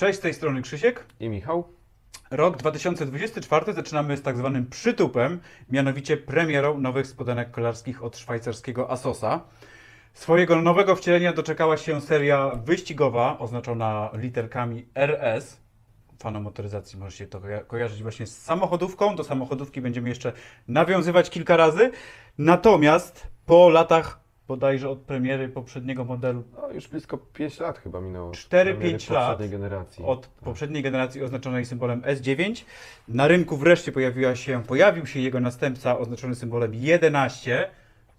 Cześć, z tej strony Krzysiek. I Michał? Rok 2024 zaczynamy z tak zwanym przytupem, mianowicie premierą nowych spodenek kolarskich od szwajcarskiego Asosa. Swojego nowego wcielenia doczekała się seria wyścigowa oznaczona literkami RS. Fanom motoryzacji może się to koja- kojarzyć właśnie z samochodówką. Do samochodówki będziemy jeszcze nawiązywać kilka razy. Natomiast po latach bodajże od premiery poprzedniego modelu No, już blisko 5 lat chyba minęło. 4-5 Premiery lat poprzedniej generacji. od poprzedniej generacji oznaczonej symbolem S9. Na rynku wreszcie pojawiła się, pojawił się jego następca oznaczony symbolem 11.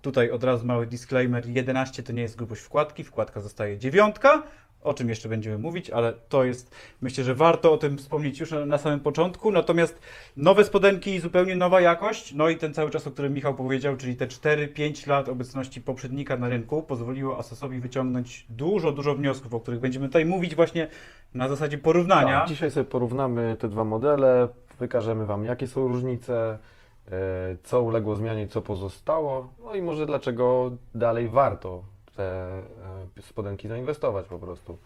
Tutaj od razu mały disclaimer, 11 to nie jest grubość wkładki, wkładka zostaje dziewiątka, o czym jeszcze będziemy mówić, ale to jest, myślę, że warto o tym wspomnieć już na, na samym początku. Natomiast nowe spodenki, zupełnie nowa jakość, no i ten cały czas, o którym Michał powiedział, czyli te 4-5 lat obecności poprzednika na rynku pozwoliło Asosowi wyciągnąć dużo, dużo wniosków, o których będziemy tutaj mówić właśnie na zasadzie porównania. Tak, dzisiaj sobie porównamy te dwa modele, wykażemy Wam jakie są różnice, e, co uległo zmianie, co pozostało, no i może dlaczego dalej warto te e, spodenki zainwestować po prostu.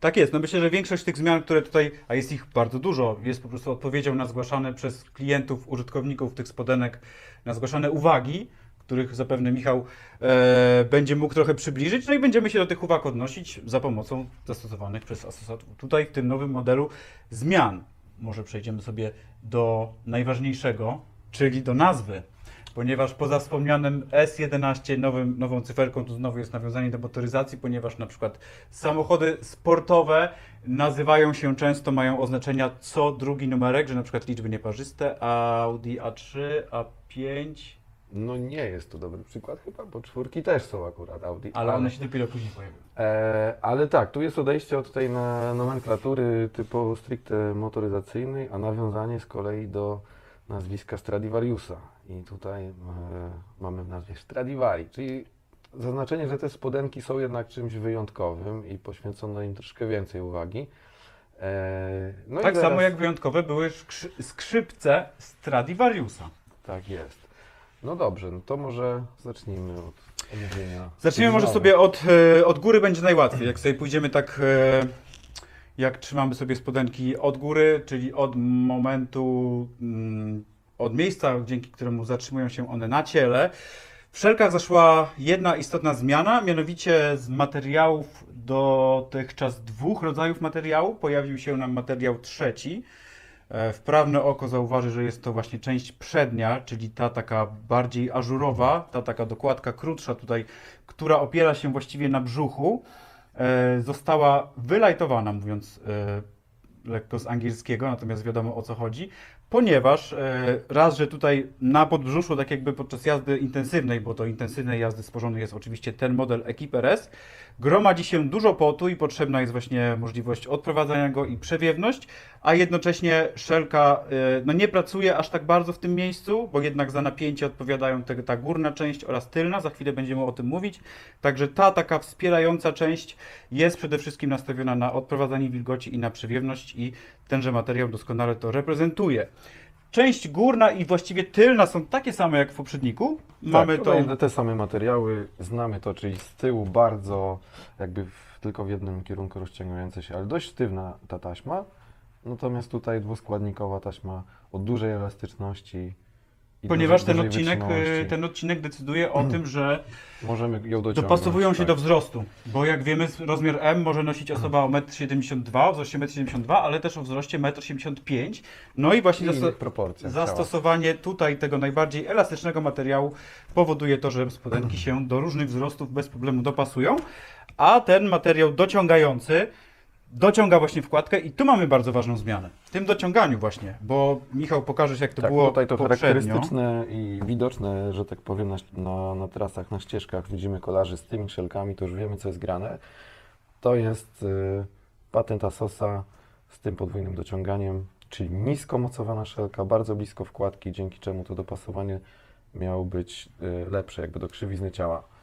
Tak jest. No myślę, że większość tych zmian, które tutaj, a jest ich bardzo dużo, jest po prostu odpowiedzią na zgłaszane przez klientów, użytkowników tych spodenek, na zgłaszane uwagi, których zapewne Michał e, będzie mógł trochę przybliżyć. No i będziemy się do tych uwag odnosić za pomocą zastosowanych przez asosatów. Tutaj w tym nowym modelu zmian. Może przejdziemy sobie do najważniejszego, czyli do nazwy. Ponieważ poza wspomnianym S11 nowym, nową cyferką, tu znowu jest nawiązanie do motoryzacji, ponieważ na przykład samochody sportowe nazywają się często, mają oznaczenia co drugi numerek, że na przykład liczby nieparzyste, Audi A3, A5, No nie jest to dobry przykład chyba, bo czwórki też są akurat Audi. ale one się dopiero później pojawią. E, ale tak, tu jest odejście od tej na, nomenklatury typowo stricte motoryzacyjnej, a nawiązanie z kolei do nazwiska Stradivariusa. I tutaj e, mamy w nazwie Stradivari, czyli zaznaczenie, że te spodenki są jednak czymś wyjątkowym i poświęcono im troszkę więcej uwagi. E, no tak samo jak wyjątkowe były skrzy- skrzypce Stradivariusa. Tak jest. No dobrze, no to może zacznijmy od omówienia. Zacznijmy może sobie od, e, od góry, będzie najłatwiej. Jak sobie pójdziemy tak, e, jak trzymamy sobie spodenki od góry, czyli od momentu, mm, od miejsca, dzięki któremu zatrzymują się one na ciele. W szelkach zaszła jedna istotna zmiana, mianowicie z materiałów dotychczas dwóch rodzajów materiału pojawił się nam materiał trzeci. E, Wprawne oko zauważy, że jest to właśnie część przednia, czyli ta taka bardziej ażurowa, ta taka dokładka krótsza tutaj, która opiera się właściwie na brzuchu, została wylajtowana, mówiąc e, lekko z angielskiego, natomiast wiadomo o co chodzi, ponieważ e, raz, że tutaj na podbrzuszu, tak jakby podczas jazdy intensywnej, bo do intensywnej jazdy stworzony jest oczywiście ten model Equip RS, gromadzi się dużo potu i potrzebna jest właśnie możliwość odprowadzania go i przewiewność, a jednocześnie szelka e, no, nie pracuje aż tak bardzo w tym miejscu, bo jednak za napięcie odpowiadają te, ta górna część oraz tylna, za chwilę będziemy o tym mówić. Także ta taka wspierająca część jest przede wszystkim nastawiona na odprowadzanie wilgoci i na przewiewność i tenże materiał doskonale to reprezentuje. Część górna i właściwie tylna są takie same jak w poprzedniku. Mamy tak, to tutaj te same materiały, znamy to, czyli z tyłu bardzo jakby w, tylko w jednym kierunku rozciągające się, ale dość sztywna ta taśma. Natomiast tutaj dwuskładnikowa taśma o dużej elastyczności. Ponieważ dużej, ten dużej odcinek, y, wytrzymałości. ten odcinek decyduje o tym, że Możemy ją dociągnąć. Dopasowują się tak. do wzrostu, bo jak wiemy, rozmiar M może nosić osoba o 1,72 m, o wzroście 1,72 m, ale też o wzroście 1,85 m. No i właśnie I zasto- zastosowanie tutaj tego najbardziej elastycznego materiału powoduje to, że spodenki się do różnych wzrostów bez problemu dopasują, a ten materiał dociągający dociąga właśnie wkładkę i tu mamy bardzo ważną zmianę. W tym dociąganiu właśnie, bo Michał pokażesz jak to tak, było tutaj to poprzednio. charakterystyczne i widoczne, że tak powiem, na, na, na trasach, na ścieżkach widzimy kolarzy z tymi szelkami, to już wiemy, co jest grane. To jest y, patent Asosa z tym podwójnym dociąganiem, czyli nisko mocowana szelka, bardzo blisko wkładki, dzięki czemu to dopasowanie miało być y, lepsze, jakby do krzywizny ciała.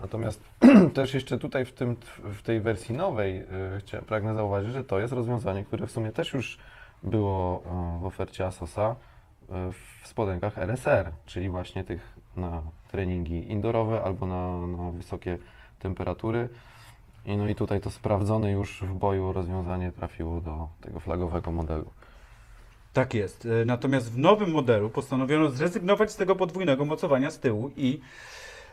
Natomiast też jeszcze tutaj w, tym, w tej wersji nowej y, chciałem, pragnę zauważyć, że to jest rozwiązanie, które w sumie też już było y, w ofercie Asosa y, w spodenkach LSR, czyli właśnie tych na treningi indoorowe albo na, na wysokie temperatury. I no i tutaj to sprawdzone już w boju rozwiązanie trafiło do tego flagowego modelu. Tak jest. E, Natomiast w nowym modelu postanowiono zrezygnować z tego podwójnego mocowania z tyłu i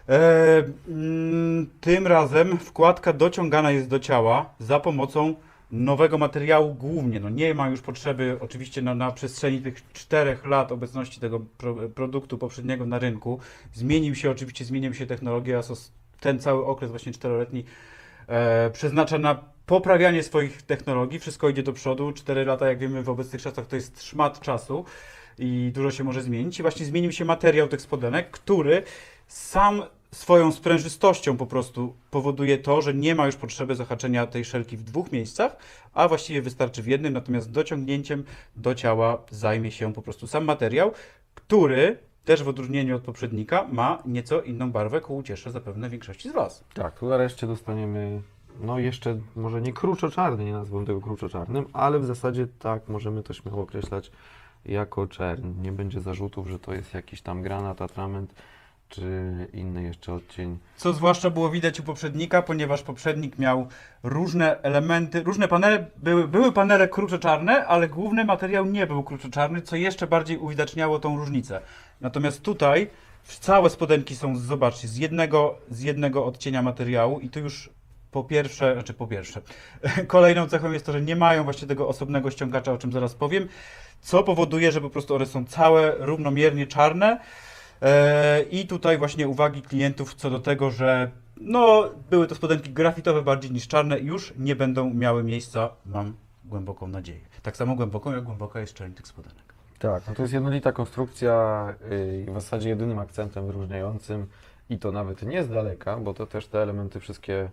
e, mm, tym razem wkładka dociągana jest do ciała za pomocą nowego materiału głównie. No nie ma już potrzeby oczywiście na, na przestrzeni tych czterech lat obecności tego pro, produktu poprzedniego na rynku. Zmienił się oczywiście, zmienił się technologia, ten cały okres właśnie czteroletni e, przeznacza na poprawianie swoich technologii. Wszystko idzie do przodu. 4 lata, jak wiemy, w obecnych czasach to jest szmat czasu i dużo się może zmienić. I właśnie zmienił się materiał tych spodenek, który sam swoją sprężystością po prostu powoduje to, że nie ma już potrzeby zahaczenia tej szelki w dwóch miejscach, a właściwie wystarczy w jednym, natomiast dociągnięciem do ciała zajmie się po prostu sam materiał, który też w odróżnieniu od poprzednika ma nieco inną barwę, ku uciesze zapewne większości z Was. Tak, tu nareszcie dostaniemy, no jeszcze może nie kruczo-czarny, nie nazwę tego kruczo-czarnym, ale w zasadzie tak, możemy to śmiało określać jako czern. Nie będzie zarzutów, że to jest jakiś tam granat, atrament, czy inny jeszcze odcień. Co zwłaszcza było widać u poprzednika, ponieważ poprzednik miał różne elementy, różne panele, były, były panele kruczo-czarne, ale główny materiał nie był kruczo-czarny, co jeszcze bardziej uwidaczniało tą różnicę. Natomiast tutaj całe spodenki są, zobaczcie, z jednego, z jednego odcienia materiału i tu już po pierwsze, znaczy po pierwsze, kolejną cechą jest to, że nie mają właśnie tego osobnego ściągacza, o czym zaraz powiem, co powoduje, że po prostu one są całe równomiernie czarne. E, I tutaj właśnie uwagi klientów co do tego, że no, były to spodenki grafitowe bardziej niż czarne, już nie będą miały miejsca, mam głęboką nadzieję. Tak samo głęboką, jak głęboka jest czerń tych spodenek. Tak, no to jest jednolita konstrukcja yy, i w zasadzie jedynym akcentem wyróżniającym i to nawet nie z daleka, bo to też te elementy wszystkie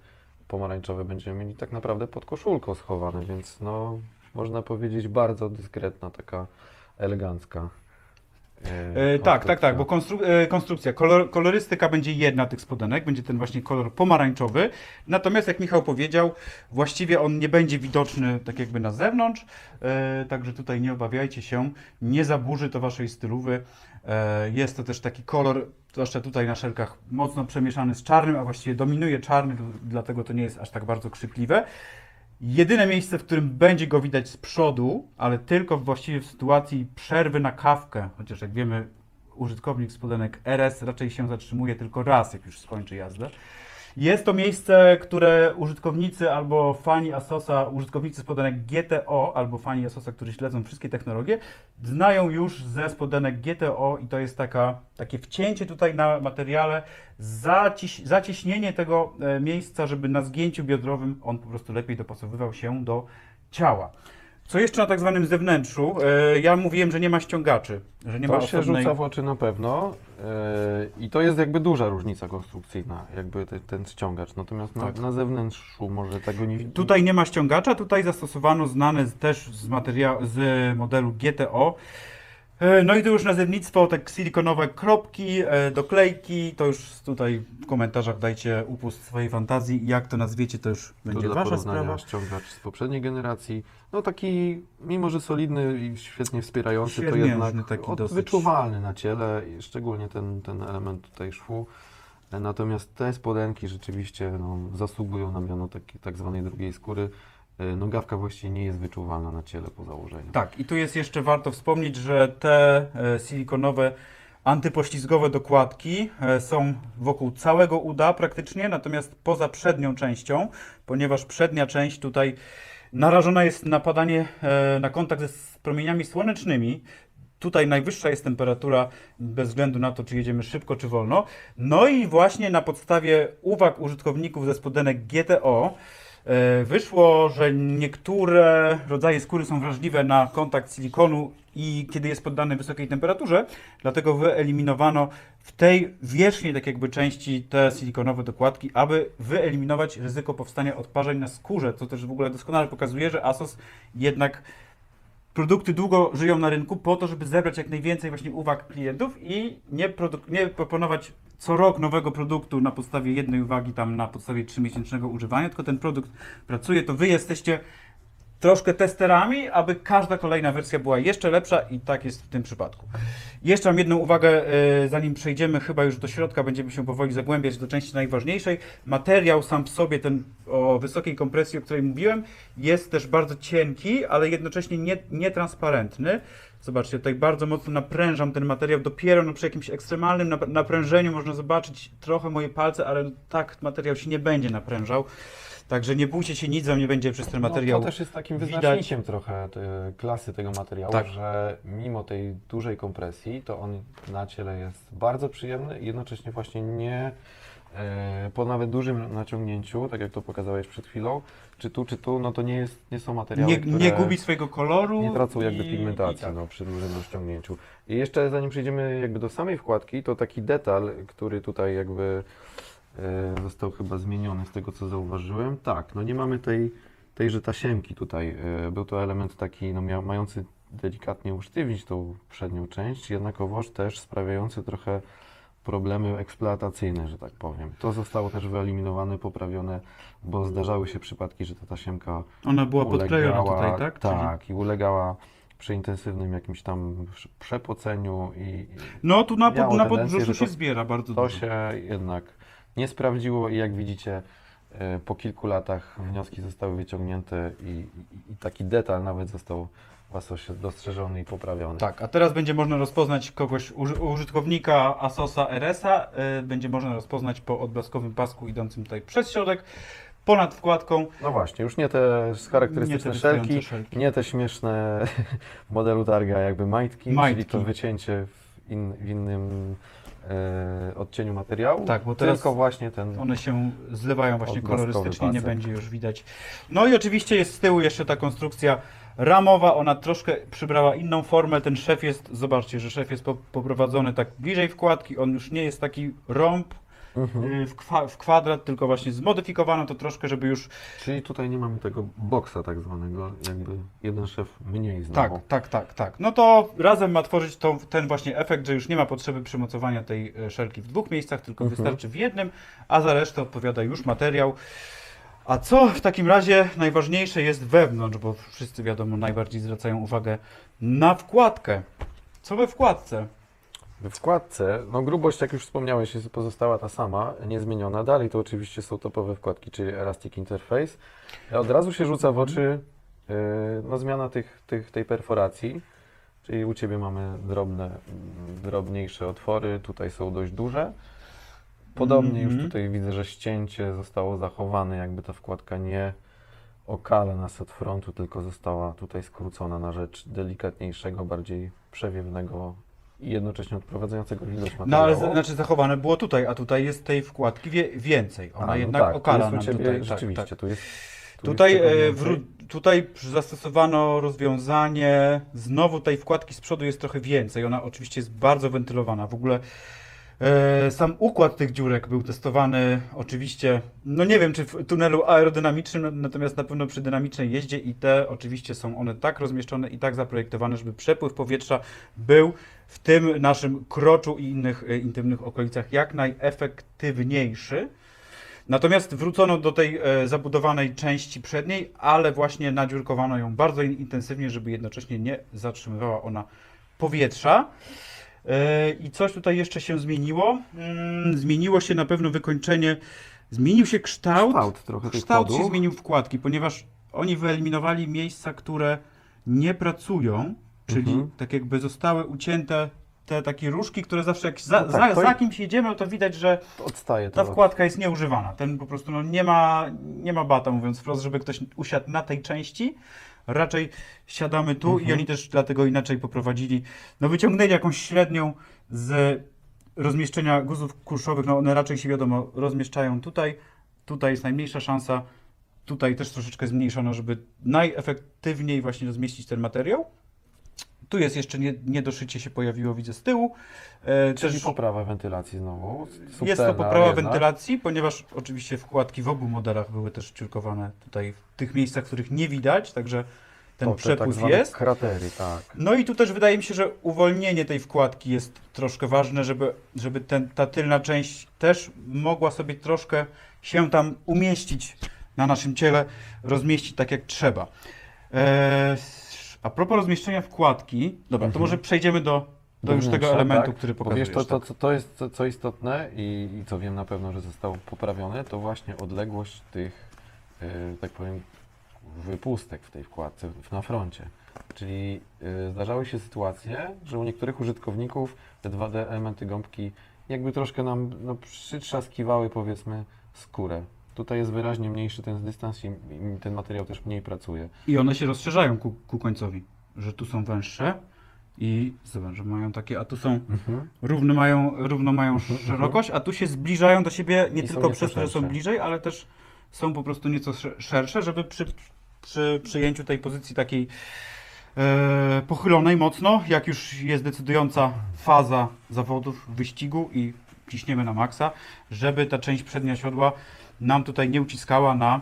pomarańczowe będziemy mieli tak naprawdę pod koszulką schowane, więc no można powiedzieć bardzo dyskretna, taka elegancka. Yy, E, tak, tak, tak, bo konstru- e, konstrukcja, kolor, kolorystyka będzie jedna tych spodenek, będzie ten właśnie kolor pomarańczowy. Natomiast jak Michał powiedział, właściwie on nie będzie widoczny tak jakby na zewnątrz, e, także tutaj nie obawiajcie się, nie zaburzy to waszej stylowy. E, jest to też taki kolor, zwłaszcza tutaj na szelkach, mocno przemieszany z czarnym, a właściwie dominuje czarny, dlatego to nie jest aż tak bardzo krzykliwe. Jedyne miejsce, w którym będzie go widać z przodu, ale tylko właściwie w sytuacji przerwy na kawkę, chociaż jak wiemy, użytkownik spodenek RS raczej się zatrzymuje tylko raz, jak już skończy jazdę. Jest to miejsce, które użytkownicy albo fani Asosa, użytkownicy spodenek GTO albo fani Asosa, którzy śledzą wszystkie technologie, znają już ze spodenek GTO i to jest taka, takie wcięcie tutaj na materiale, zaciś, tego e, miejsca, żeby na zgięciu biodrowym on po prostu lepiej dopasowywał się do ciała. Co jeszcze na tak zwanym zewnętrzu? E, Ja mówiłem, że nie ma ściągaczy, że nie ma to się osobnej... rzuca w oczy na pewno yy, i to jest jakby duża różnica konstrukcyjna, jakby te, ten ściągacz. Natomiast Tak. na, na zewnętrzu może tego nie widać. Tutaj nie ma ściągacza, tutaj zastosowano znane z- też z, materia- z modelu GTO. E, No i to już nazewnictwo, tak silikonowe kropki, e, doklejki, to już tutaj w komentarzach dajcie upust swojej fantazji, jak to nazwiecie, to już To będzie dla wasza sprawa. ściągacz z poprzedniej generacji. No taki, mimo że solidny i świetnie wspierający, to jednak taki dosyć. wyczuwalny na ciele, szczególnie ten, ten element tutaj szwu. E, Natomiast te spodenki rzeczywiście no, zasługują na miano takiej tak zwanej drugiej skóry. E, Nogawka właściwie nie jest wyczuwalna na ciele po założeniu. Tak, i tu jest jeszcze warto wspomnieć, że te e, silikonowe antypoślizgowe dokładki e, są wokół całego uda praktycznie, natomiast poza przednią częścią, ponieważ przednia część tutaj narażona jest na padanie, na kontakt s- promieniami słonecznymi. Tutaj najwyższa jest temperatura bez względu na to, czy jedziemy szybko, czy wolno. No i właśnie na podstawie uwag użytkowników ze spodenek GTO wyszło, że niektóre rodzaje skóry są wrażliwe na kontakt silikonu i kiedy jest poddany wysokiej temperaturze, dlatego wyeliminowano w tej wierzchniej tak jakby części te silikonowe dokładki, aby wyeliminować ryzyko powstania odparzeń na skórze, co też w ogóle doskonale pokazuje, że Asos jednak produkty długo żyją na rynku po to, żeby zebrać jak najwięcej właśnie uwag klientów i nie, nie proponować co rok nowego produktu na podstawie jednej uwagi, tam na podstawie 3-miesięcznego używania, tylko ten produkt pracuje, to wy jesteście troszkę testerami, aby każda kolejna wersja była jeszcze lepsza i tak jest w tym przypadku. Jeszcze mam jedną uwagę, e, zanim przejdziemy chyba już do środka, będziemy się powoli zagłębiać do części najważniejszej. Materiał sam w sobie, ten o wysokiej kompresji, o której mówiłem, jest też bardzo cienki, ale jednocześnie nie, nietransparentny. Zobaczcie, tutaj bardzo mocno naprężam ten materiał. Dopiero no, przy jakimś ekstremalnym nap- naprężeniu można zobaczyć trochę moje palce, ale tak materiał się nie będzie naprężał. Także nie bójcie się, nic wam nie będzie przez ten materiał. No, to też jest takim widać. wyznacznikiem trochę te, klasy tego materiału, Tak. że mimo tej dużej kompresji, to on na ciele jest bardzo przyjemny i jednocześnie właśnie nie e, po nawet dużym naciągnięciu, tak jak to pokazałeś przed chwilą, czy tu, czy tu, no to nie, jest, nie są materiały, nie, które nie gubi swojego koloru. nie tracą jakby i- pigmentacji i tak. no, przy dużym rozciągnięciu. I jeszcze zanim przejdziemy jakby do samej wkładki, to taki detal, który tutaj jakby został chyba zmieniony z tego co zauważyłem. Tak, no nie mamy tej, tejże tasiemki tutaj. E, był to element taki no, mający delikatnie usztywnić tą przednią część, jednakowoż też sprawiający trochę problemy eksploatacyjne, że tak powiem. To zostało też wyeliminowane, poprawione, bo zdarzały się przypadki, że ta tasiemka Ona była podklejona tutaj, tak? Czyli- Tak, i ulegała przy intensywnym jakimś tam przepoceniu i No tu na, pod, na podbrzuszu się to- zbiera bardzo to dużo. się jednak nie sprawdziło i jak widzicie e, po kilku latach wnioski zostały wyciągnięte i, i, i taki detal nawet został Asosie dostrzeżony i poprawiony. Tak, a teraz będzie można rozpoznać kogoś, uży- użytkownika Asosa RS-a, y, będzie można rozpoznać po odblaskowym pasku idącym tutaj przez środek, ponad wkładką. No właśnie, już nie te charakterystyczne Nie te szelki, szelki. nie te śmieszne modelu targa jakby majtki, Majtki. czyli to wycięcie w, in, w innym e, odcieniu materiału, Tak, bo teraz tylko właśnie ten One się zlewają właśnie kolorystycznie, nie pasek. będzie już widać. No i oczywiście jest z tyłu jeszcze ta konstrukcja ramowa, ona troszkę przybrała inną formę. Ten szef jest, zobaczcie, że szef jest po, poprowadzony tak bliżej wkładki, on już nie jest taki rąb Mhm. y, w, kwa, w kwadrat, tylko właśnie zmodyfikowano to troszkę, żeby już Czyli tutaj nie mamy tego boksa tak zwanego, jakby jeden szef mniej znowu. Tak, tak, tak, tak. No to razem ma tworzyć to, ten właśnie efekt, że już nie ma potrzeby przymocowania tej e, szelki w dwóch miejscach, tylko Mhm. wystarczy w jednym, a za resztę odpowiada już materiał. A co w takim razie najważniejsze jest wewnątrz, bo wszyscy wiadomo najbardziej zwracają uwagę na wkładkę. Co we wkładce? We wkładce, no grubość, jak już wspomniałeś, jest pozostała ta sama, niezmieniona. Dalej to oczywiście są topowe wkładki, czyli Elastic Interface. Od razu się rzuca w oczy yy, no, zmiana tych, tych, tej perforacji, czyli u Ciebie mamy drobne, drobniejsze otwory, tutaj są dość duże. Podobnie Mhm. już tutaj widzę, że ścięcie zostało zachowane, jakby ta wkładka nie okala nas od frontu, tylko została tutaj skrócona na rzecz delikatniejszego, bardziej przewiewnego i jednocześnie odprowadzającego ilość No materiału. ale z- znaczy zachowane było tutaj, a tutaj jest tej wkładki wie, więcej. Ona A, no jednak tak, okala nam tutaj. tak, Rzeczywiście, tak. tu jest. Tu Tutaj, jest tego e, tutaj zastosowano rozwiązanie, znowu tej wkładki z przodu jest trochę więcej, ona oczywiście jest bardzo wentylowana, w ogóle sam układ tych dziurek był testowany oczywiście, no nie wiem czy w tunelu aerodynamicznym, natomiast na pewno przy dynamicznej jeździe i te oczywiście są one tak rozmieszczone i tak zaprojektowane, żeby przepływ powietrza był w tym naszym kroczu i innych e, intymnych okolicach jak najefektywniejszy. Natomiast wrócono do tej e, zabudowanej części przedniej, ale właśnie nadziurkowano ją bardzo in- intensywnie, żeby jednocześnie nie zatrzymywała ona powietrza. I coś tutaj jeszcze się zmieniło. Mm, zmieniło się na pewno wykończenie, zmienił się kształt. Kształt trochę Kształt się zmienił wkładki, ponieważ oni wyeliminowali miejsca, które nie pracują, czyli Mhm. tak jakby zostały ucięte te takie różki, które zawsze jak za, No tak, za, za kimś jedziemy, to widać, że Odstaje ta wkładka jest nieużywana. Ten po prostu no, nie, ma, nie ma bata, mówiąc wprost, żeby ktoś usiadł na tej części. Raczej siadamy tu i Mhm. oni też dlatego inaczej poprowadzili. No wyciągnęli jakąś średnią z rozmieszczenia guzów kurszowych. No one raczej się wiadomo rozmieszczają tutaj. Tutaj jest najmniejsza szansa. Tutaj też troszeczkę zmniejszono, żeby najefektywniej właśnie rozmieścić ten materiał. Tu jest jeszcze nie, niedoszycie się pojawiło, widzę z tyłu. E, Czyli też- poprawa wentylacji znowu. jest Subtelna, to ale poprawa jednak. wentylacji, ponieważ oczywiście wkładki w obu modelach były też ciurkowane tutaj w tych miejscach, których nie widać, także ten O, te przepływ tak zwane jest. Kratery, tak. No i tu też wydaje mi się, że uwolnienie tej wkładki jest troszkę ważne, żeby, żeby ten, ta tylna część też mogła sobie troszkę się tam umieścić na naszym ciele, rozmieścić tak jak trzeba. Eee, a propos rozmieszczenia wkładki, dobra, to Mhm. może przejdziemy do do już tego elementu, tak? który Bo pokazujesz. wiesz, to, to, tak. co, to jest co, istotne i, i co wiem na pewno, że zostało poprawione, to właśnie odległość tych, e, tak powiem, wypustek w tej wkładce w- na froncie. Czyli e, zdarzały się sytuacje, że u niektórych użytkowników te 2D elementy gąbki jakby troszkę nam no, przytrzaskiwały powiedzmy skórę. Tutaj jest wyraźnie mniejszy ten dystans i, i ten materiał też mniej pracuje. I one się rozszerzają ku, ku końcowi, że tu są węższe i zobacz, że mają takie, a tu są równo mają, równo mają szerokość, a tu się zbliżają do siebie nie I tylko przez to, że są szersze. bliżej, ale też są po prostu nieco sze- szersze, żeby przy, przy przyjęciu tej pozycji takiej e, pochylonej mocno, jak już jest decydująca faza zawodów, wyścigu i ciśniemy na maksa, żeby ta część przednia siodła nam tutaj nie uciskała na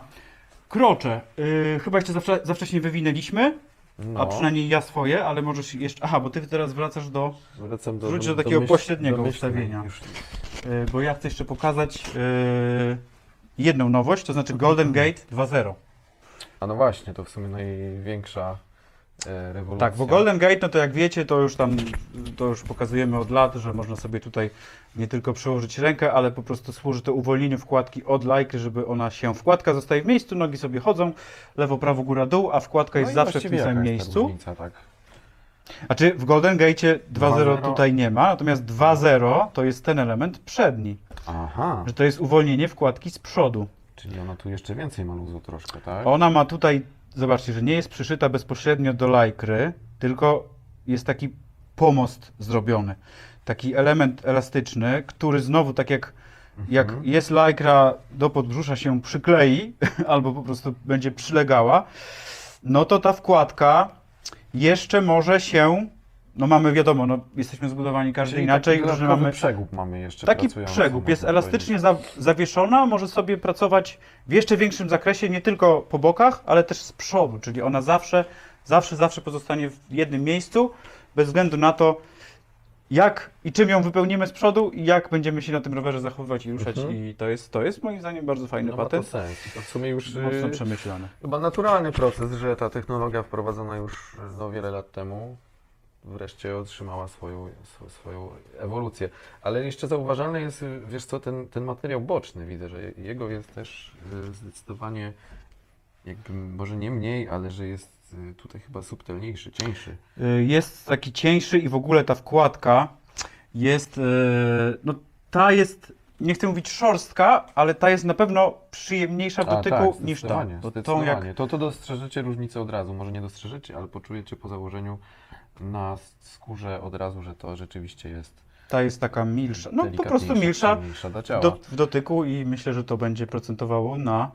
krocze. Yy, chyba jeszcze za, wcze- za wcześnie wywinęliśmy, No, a przynajmniej ja swoje, ale możesz jeszcze... Aha, bo ty teraz wracasz do... wracam do, wróć do, takiego myśl- pośredniego myśli ustawienia. Już. Yy, bo ja chcę jeszcze pokazać yy, jedną nowość, to znaczy Golden Gate 2.0. A no właśnie, to w sumie największa rewolucja. Tak, bo Golden Gate, no to jak wiecie, to już tam, to już pokazujemy od lat, że można sobie tutaj nie tylko przełożyć rękę, ale po prostu służy to uwolnieniu wkładki od lajkry, żeby ona się, wkładka zostaje w miejscu, nogi sobie chodzą, lewo, prawo, góra, dół, a wkładka No jest zawsze w tym samym miejscu. Różnica, tak. A czy w Golden Gate 2.0 2.0 tutaj nie ma, natomiast 2.0 to jest ten element przedni, Aha, że to jest uwolnienie wkładki z przodu. czyli ona tu jeszcze więcej ma luzu troszkę, tak? Ona ma tutaj, zobaczcie, że nie jest przyszyta bezpośrednio do lajkry, tylko jest taki pomost zrobiony. Taki element elastyczny, który znowu tak jak, jak Mhm. jest lajkra do podbrzusza się przyklei, albo po prostu będzie przylegała, no to ta wkładka jeszcze może się, no mamy wiadomo, no jesteśmy zbudowani każdy Czyli inaczej, taki że mamy przegub mamy jeszcze Taki pracujący, przegub jest elastycznie za, zawieszona, może sobie pracować w jeszcze większym zakresie, nie tylko po bokach, ale też z przodu, czyli ona zawsze, zawsze, zawsze pozostanie w jednym miejscu, bez względu na to, jak i czym ją wypełnimy z przodu i jak będziemy się na tym rowerze zachowywać i ruszać. Mhm. I to jest, to jest moim zdaniem bardzo fajny no, ma to patent, sens. To w sumie już mocno y, przemyślany. chyba naturalny proces, że ta technologia wprowadzona już no, wiele lat temu wreszcie otrzymała swoją, sw- swoją ewolucję. Ale jeszcze zauważalny jest, wiesz co, ten, ten materiał boczny. Widzę, że jego jest też y, zdecydowanie jakby może nie mniej, ale że jest y, tutaj chyba subtelniejszy, cieńszy. Y, Jest taki cieńszy i w ogóle ta wkładka jest, no ta jest, nie chcę mówić szorstka, ale ta jest na pewno przyjemniejsza w dotyku tak, niż ta. Bo tą jak, To, to dostrzeżecie różnicę od razu. Może nie dostrzeżecie, ale poczujecie po założeniu na skórze od razu, że to rzeczywiście jest ta jest taka milsza, no po prostu milsza ciała. do, w dotyku i myślę, że to będzie procentowało na,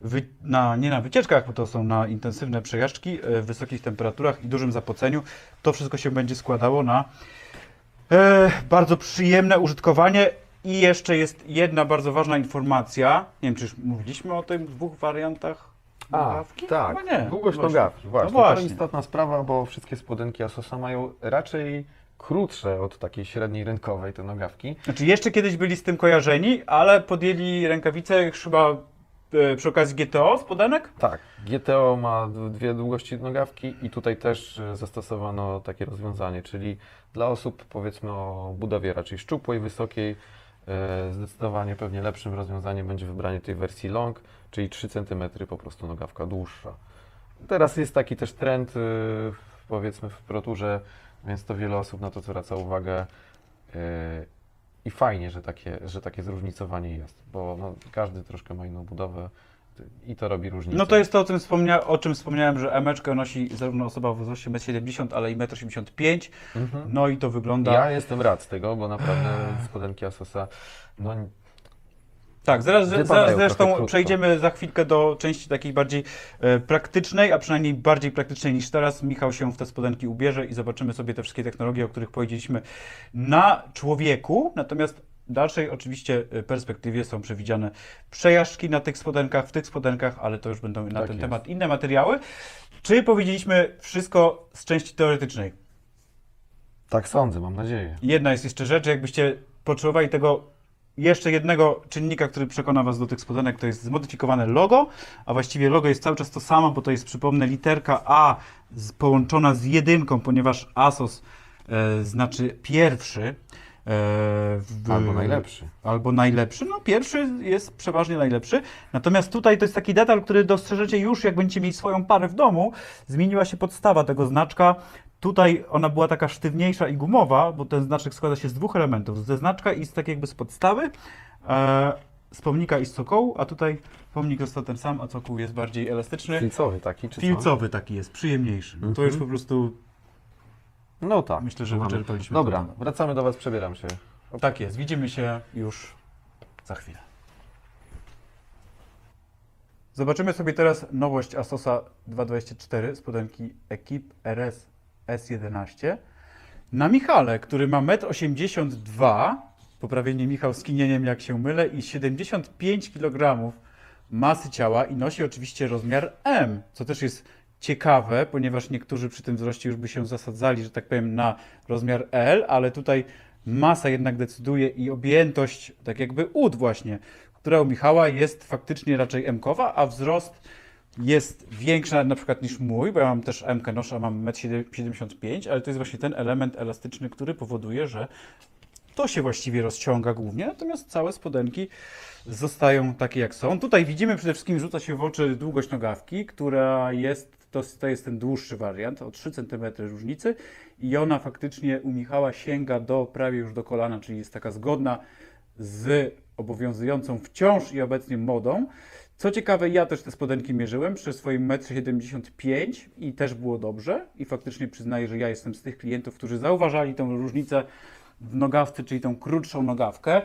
wy, na, nie na wycieczkach, bo to są na intensywne przejażdżki e, w wysokich temperaturach i dużym zapoceniu. To wszystko się będzie składało na e, bardzo przyjemne użytkowanie. I jeszcze jest jedna bardzo ważna informacja. Nie wiem, czy już mówiliśmy o tych dwóch wariantach A, nogawki? tak, Chyba nie. długość Właśnie. nogawki, właśnie. No właśnie. To istotna sprawa, bo wszystkie spodenki Asosa mają raczej krótsze od takiej średniej rynkowej te nogawki. Znaczy jeszcze kiedyś byli z tym kojarzeni, ale podjęli rękawice chyba e, przy okazji GTO spodenek. Tak, GTO ma d- dwie długości nogawki i tutaj też e, zastosowano takie rozwiązanie, czyli dla osób powiedzmy o budowie raczej szczupłej, wysokiej, zdecydowanie pewnie lepszym rozwiązaniem będzie wybranie tej wersji long, czyli 3 cm po prostu nogawka dłuższa. Teraz jest taki też trend e, powiedzmy w proturze, więc to wiele osób na to zwraca uwagę. e, I fajnie, że takie, że takie zróżnicowanie jest, bo no, każdy troszkę ma inną budowę i to robi różnicę. No to jest to, o czym, wspomnia o czym wspomniałem, że emeczkę nosi zarówno osoba w wzroście 1,70 m, ale i 1,85 m. Mhm. No i to wygląda... Ja jestem rad z tego, bo naprawdę spodenki Asosa, no Tak, zaraz, zaraz zresztą przejdziemy za chwilkę do części takiej bardziej e, praktycznej, a przynajmniej bardziej praktycznej niż teraz. Michał się w te spodenki ubierze i zobaczymy sobie te wszystkie technologie, o których powiedzieliśmy na człowieku. Natomiast w dalszej oczywiście e, perspektywie są przewidziane przejażdżki na tych spodenkach, w tych spodenkach, ale to już będą na Tak ten jest. temat inne materiały. Czy powiedzieliśmy wszystko z części teoretycznej? tak sądzę, mam nadzieję. Jedna jest jeszcze rzecz, jakbyście potrzebowali tego jeszcze jednego czynnika, który przekona Was do tych spodenek, to jest zmodyfikowane logo, a właściwie logo jest cały czas to samo, bo to jest, przypomnę, literka A połączona z jedynką, ponieważ ASOS e, znaczy pierwszy. E, w, Albo najlepszy. Albo najlepszy. No pierwszy jest przeważnie najlepszy. Natomiast tutaj to jest taki detal, który dostrzeżecie już, jak będziecie mieli swoją parę w domu. Zmieniła się podstawa tego znaczka. Tutaj ona była taka sztywniejsza i gumowa, bo ten znaczek składa się z dwóch elementów. Ze znaczka i z tak jakby z podstawy. E, z pomnika i z cokołu, a tutaj pomnik został ten sam, a cokół jest bardziej elastyczny. Filcowy taki, czy co? Filcowy taki jest, przyjemniejszy. To już po prostu No tak. Myślę, że wyczerpaliśmy Dobra, temat. wracamy do Was, przebieram się. tak jest. Widzimy się już za chwilę. Zobaczymy sobie teraz nowość Asosa 224 spodenki Equip RS S11 na Michale, który ma 1,82 m, poprawienie Michał skinieniem jak się mylę, i 75 kg masy ciała i nosi oczywiście rozmiar M, co też jest ciekawe, ponieważ niektórzy przy tym wzroście już by się zasadzali, że tak powiem, na rozmiar L, ale tutaj masa jednak decyduje i objętość, tak jakby ud właśnie, która u Michała jest faktycznie raczej M-kowa, a wzrost jest większa na przykład niż mój, bo ja mam też M, noszę, a mam 1,75 m, ale to jest właśnie ten element elastyczny, który powoduje, że to się właściwie rozciąga głównie, natomiast całe spodenki zostają takie jak są. Tutaj widzimy przede wszystkim rzuca się w oczy długość nogawki, która jest, to, to jest ten dłuższy wariant, o 3 cm różnicy i ona faktycznie u Michała sięga do prawie już do kolana, czyli jest taka zgodna z obowiązującą wciąż i obecnie modą. Co ciekawe, ja też te spodenki mierzyłem przy swoim 1,75 m i też było dobrze. I faktycznie przyznaję, że ja jestem z tych klientów, którzy zauważali tą różnicę w nogawce, czyli tą krótszą nogawkę.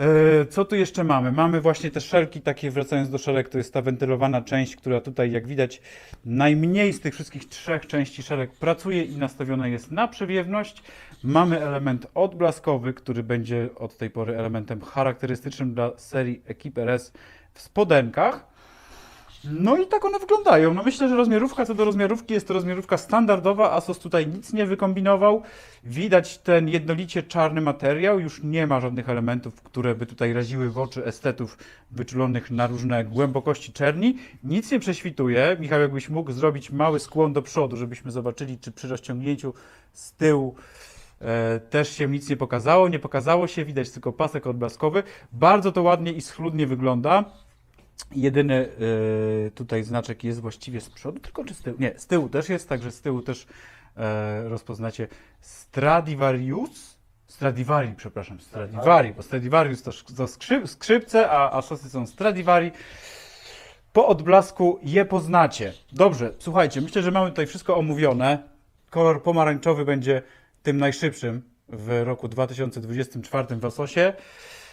E, Co tu jeszcze mamy? Mamy właśnie te szelki, takie wracając do szelek, to jest ta wentylowana część, która tutaj, jak widać, najmniej z tych wszystkich trzech części szelek pracuje i nastawiona jest na przewiewność. Mamy element odblaskowy, który będzie od tej pory elementem charakterystycznym dla serii Equip RS w spodenkach. No i tak one wyglądają. No myślę, że rozmiarówka co do rozmiarówki jest to rozmiarówka standardowa. Asos tutaj nic nie wykombinował. Widać ten jednolicie czarny materiał. Już nie ma żadnych elementów, które by tutaj raziły w oczy estetów wyczulonych na różne głębokości czerni. Nic nie prześwituje. Michał, jakbyś mógł zrobić mały skłon do przodu, żebyśmy zobaczyli, czy przy rozciągnięciu z tyłu E, też się nic nie pokazało, nie pokazało się, widać tylko pasek odblaskowy. Bardzo to ładnie i schludnie wygląda. Jedyny e, tutaj znaczek jest właściwie z przodu, tylko czy z tyłu? Nie, z tyłu też jest, także z tyłu też e, rozpoznacie Stradivarius. Stradivari, przepraszam, Stradivari, bo Stradivarius to, to skrzyp, skrzypce, a, a szosy są Stradivari. Po odblasku je poznacie. Dobrze, słuchajcie, myślę, że mamy tutaj wszystko omówione. Kolor pomarańczowy będzie tym najszybszym w roku 2024 w Asosie.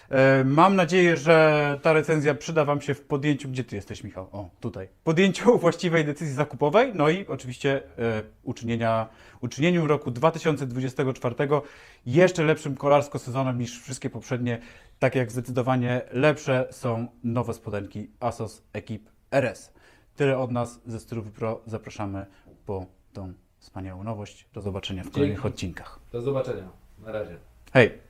E, Mam nadzieję, że ta recenzja przyda Wam się w podjęciu. Gdzie Ty jesteś, Michał? O, tutaj. Podjęciu właściwej decyzji zakupowej, no i oczywiście e, uczynienia, uczynieniu roku 2024 jeszcze lepszym kolarsko sezonem niż wszystkie poprzednie. Tak jak zdecydowanie lepsze są nowe spodenki Asos Equip RS. Tyle od nas ze Stylu Pro. Zapraszamy po tą wspaniałą nowość. Do zobaczenia w kolejnych odcinkach. Do zobaczenia. Na razie. Hej!